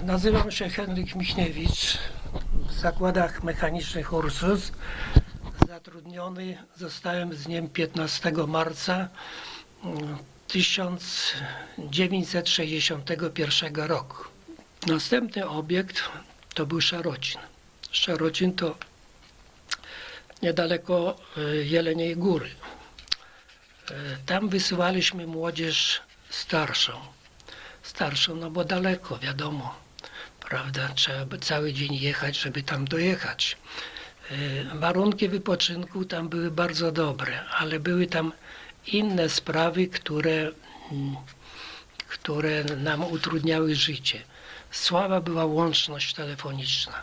Nazywam się Henryk Michniewicz. W zakładach mechanicznych Ursus. Zatrudniony zostałem z nim 15 marca mm, 1961 roku. Następny obiekt to był Szarocin. Szarocin to niedaleko y, Jeleniej Góry. Y, Tam wysyłaliśmy młodzież starszą. Starszą, no bo daleko, wiadomo. Prawda, trzeba by cały dzień jechać, żeby tam dojechać. Y, Warunki wypoczynku tam były bardzo dobre, ale były tam inne sprawy, które, mm, które nam utrudniały życie. Słaba była łączność telefoniczna.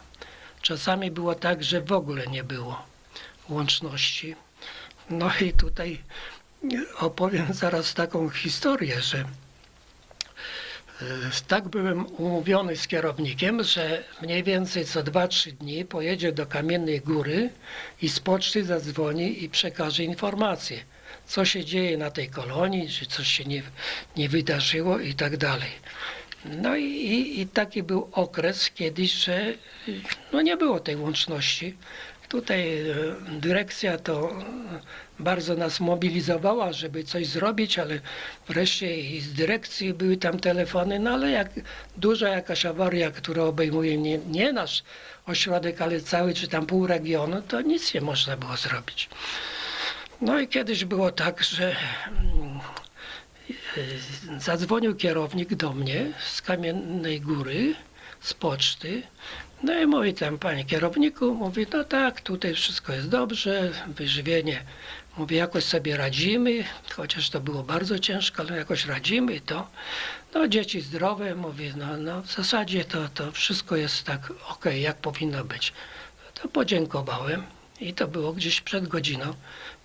Czasami było tak, że w ogóle nie było łączności. No i tutaj opowiem zaraz taką historię, że e, tak byłem umówiony z kierownikiem, że mniej więcej co 2-3 dni pojedzie do Kamiennej Góry i z poczty zadzwoni i przekaże informację, co się dzieje na tej kolonii, czy coś się nie, nie wydarzyło i tak dalej. No i, i, i taki był okres kiedyś, że no nie było tej łączności. Tutaj e, dyrekcja to bardzo nas mobilizowała, żeby coś zrobić, ale wreszcie i z dyrekcji były tam telefony, no ale jak duża jakaś awaria, która obejmuje nie, nie nasz ośrodek, ale cały czy tam pół regionu, to nic nie można było zrobić. No i kiedyś było tak, że mm, e, zadzwonił kierownik do mnie z Kamiennej Góry, z poczty. No i mówi tam, panie kierowniku, mówi, no tak, tutaj wszystko jest dobrze, wyżywienie, mówi, jakoś sobie radzimy, chociaż to było bardzo ciężko, ale jakoś radzimy to. No dzieci zdrowe, mówi, no, no w zasadzie to, to wszystko jest tak okej, jak powinno być. To podziękowałem i to było gdzieś przed godziną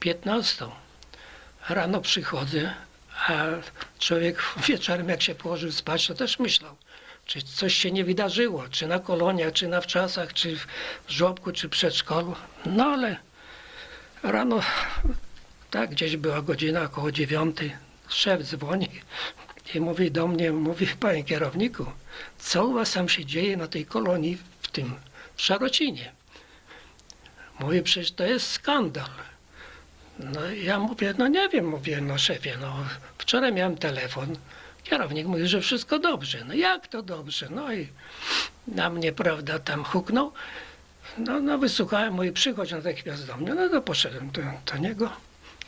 15. Rano przychodzę, a człowiek wieczorem jak się położył spać, to też myślał, czy coś się nie wydarzyło, czy na koloniach, czy na wczasach, czy w żłobku, czy przedszkolu. No ale rano, tak gdzieś była godzina około dziewiątej, szef dzwoni i mówi do mnie, mówi, panie kierowniku, co u was tam się dzieje na tej kolonii w tym, w Szarocinie? Mówię, przecież to jest skandal. No ja mówię, no nie wiem, mówię, no szefie, no wczoraj miałem telefon, kierownik mówi, że wszystko dobrze. No jak to dobrze? No i na mnie, prawda, tam huknął. No, no wysłuchałem, mówi, przychodź natychmiast do mnie. No to poszedłem do, do niego.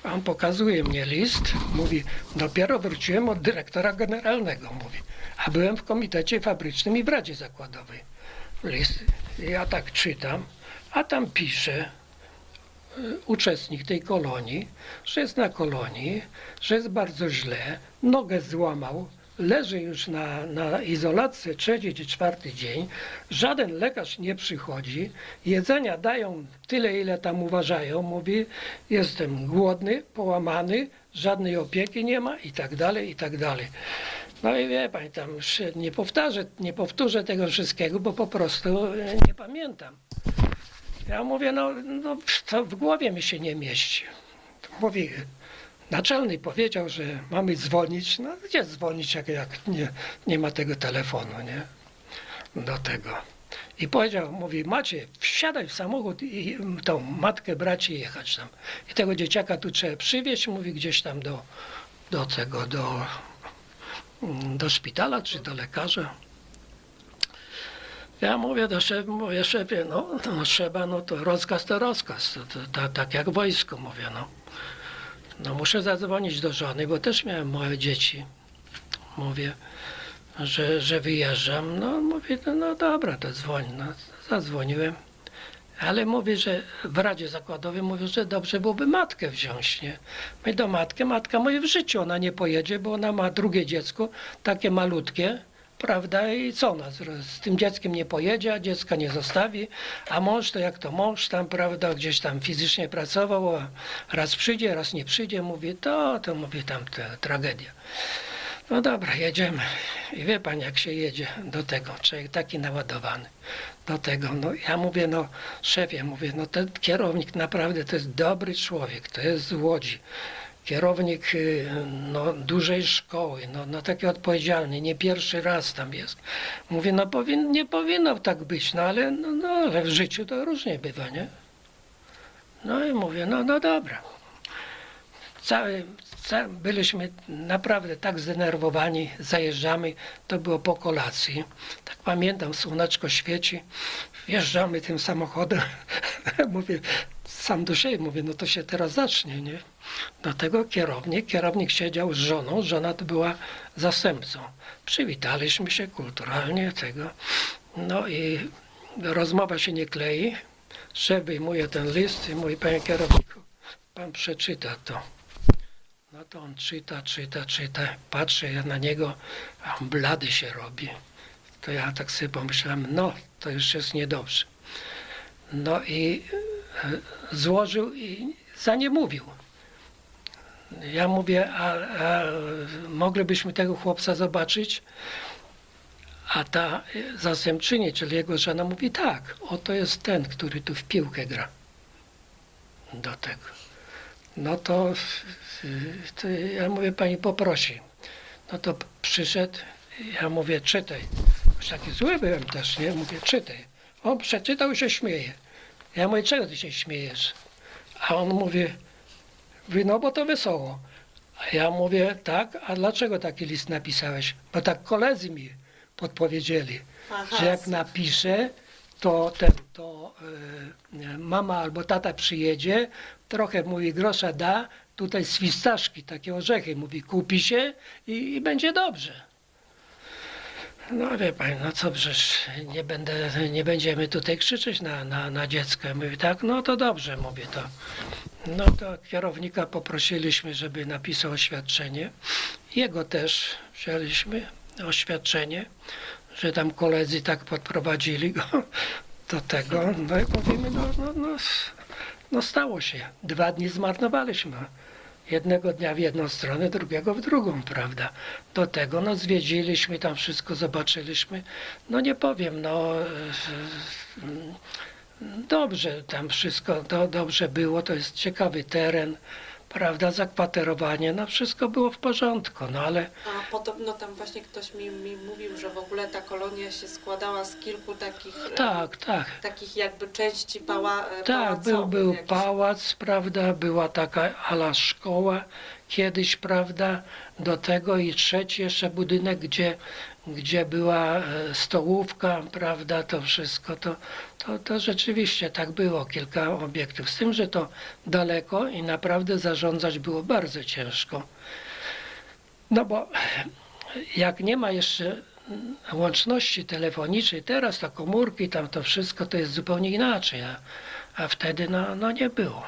A on pokazuje mnie list, mówi, dopiero wróciłem od dyrektora generalnego, mówi, a byłem w komitecie fabrycznym i w Radzie Zakładowej. List, ja tak czytam, a tam pisze, uczestnik tej kolonii, że jest na kolonii, że jest bardzo źle, nogę złamał, leży już na, na izolacji trzeci czy czwarty dzień, żaden lekarz nie przychodzi, jedzenia dają tyle, ile tam uważają, mówi, jestem głodny, połamany, żadnej opieki nie ma i tak dalej, i tak dalej. No i wie pani, tam nie powtarzę, nie powtórzę tego wszystkiego, bo po prostu e, nie pamiętam. Ja mówię, no, no to w głowie mi się nie mieści. Mówi, naczelny powiedział, że mamy dzwonić. No gdzie dzwonić, jak, jak nie, nie ma tego telefonu, nie? Do tego. I powiedział, mówi, macie, wsiadaj w samochód i tą matkę brać i jechać tam. I tego dzieciaka tu trzeba przywieźć, mówi, gdzieś tam do, do tego, do, do szpitala czy do lekarza. Ja mówię do szefa, mówię szefie, no, no trzeba, no to rozkaz to rozkaz, to, to, to, tak jak wojsku mówię, no. No muszę zadzwonić do żony, bo też miałem małe dzieci. Mówię, że, że wyjeżdżam. No mówię, no, no dobra, to dzwoń. No, zadzwoniłem. Ale mówię, że w Radzie Zakładowej mówię, że dobrze byłoby matkę wziąć, nie? My do matkę, matka moje w życiu, ona nie pojedzie, bo ona ma drugie dziecko, takie malutkie, prawda? I co ona z, tym dzieckiem nie pojedzie, a dziecka nie zostawi, a mąż to jak to mąż tam, prawda, gdzieś tam fizycznie pracował, a raz przyjdzie, raz nie przyjdzie, mówię, to, to mówię tam te, tragedia. No dobra, jedziemy. I wie pan, jak się jedzie do tego, człowiek taki naładowany do tego. No ja mówię, no szefie, mówię, no ten kierownik naprawdę to jest dobry człowiek, to jest z Łodzi. Kierownik y, no, dużej szkoły, no, no taki odpowiedzialny, nie pierwszy raz tam jest. Mówię, no powin, nie powinno tak być, no ale, no, no ale w życiu to różnie bywa, nie? No i mówię, no, no dobra. Cały, ca, byliśmy naprawdę tak zdenerwowani, zajeżdżamy, to było po kolacji. Tak pamiętam, słoneczko świeci, wjeżdżamy tym samochodem, mówię, sam do siebie mówię, no to się teraz zacznie, nie? Do tego kierownik, kierownik siedział z żoną, żona to była zastępcą. Przywitaliśmy się kulturalnie tego, no i rozmowa się nie klei. Szef wyjmuje ten list i mówi, panie kierowniku, pan przeczyta to. No to on czyta, czyta, czyta, patrzę ja na niego, a on blady się robi. To ja tak sobie pomyślałem, no to już jest niedobrze. No i złożył i za nie mówił. Ja mówię, a, a moglibyśmy tego chłopca zobaczyć? A ta zastępczyni, czyli jego żona mówi tak, oto jest ten, który tu w piłkę gra. Do tego. No to, to ja mówię, pani poprosi. No to przyszedł, ja mówię, czytaj. Już taki zły byłem też, nie? Mówię, czytaj. On przeczytał i się śmieje. Ja mówię, czego ty się śmiejesz? A on mówi, no bo to wesoło. A ja mówię, tak, a dlaczego taki list napisałeś? Bo tak koledzy mi podpowiedzieli, Aha, że jak napiszę, to ten, to e, mama albo tata przyjedzie, trochę mówi grosza da, tutaj z fistaszki, takie orzechy, mówi kupi się i, i będzie dobrze. No wie pani, no co przecież nie będę, nie będziemy tutaj krzyczeć na, na, na dziecko. Mówi tak, no to dobrze, mówię to. No to kierownika poprosiliśmy, żeby napisał oświadczenie. Jego też wzięliśmy oświadczenie, że tam koledzy tak podprowadzili go do tego. No i mówimy, no, no, no, no stało się. Dwa dni zmarnowaliśmy. Jednego dnia w jedną stronę, drugiego w drugą, prawda? Do tego, no zwiedziliśmy, tam wszystko zobaczyliśmy. No nie powiem, no e, dobrze tam wszystko, do, dobrze było, to jest ciekawy teren, prawda, zakwaterowanie, no wszystko było w porządku, no ale A podobno tam właśnie ktoś mi, mi mówił, że w ogóle ta kolonia się składała z kilku takich, e, tak, tak. takich jakby części pała, e, Tak, był, był jakichś. pałac, prawda, była taka ala szkoła kiedyś, prawda, do tego i trzeci jeszcze budynek, gdzie, gdzie była e, stołówka, prawda, to wszystko, to, to, to rzeczywiście tak było, kilka obiektów, z tym, że to daleko i naprawdę zarządzać było bardzo ciężko. No bo jak nie ma jeszcze łączności telefonicznej, teraz to komórki, tam to wszystko to jest zupełnie inaczej, a, a wtedy no, no nie było.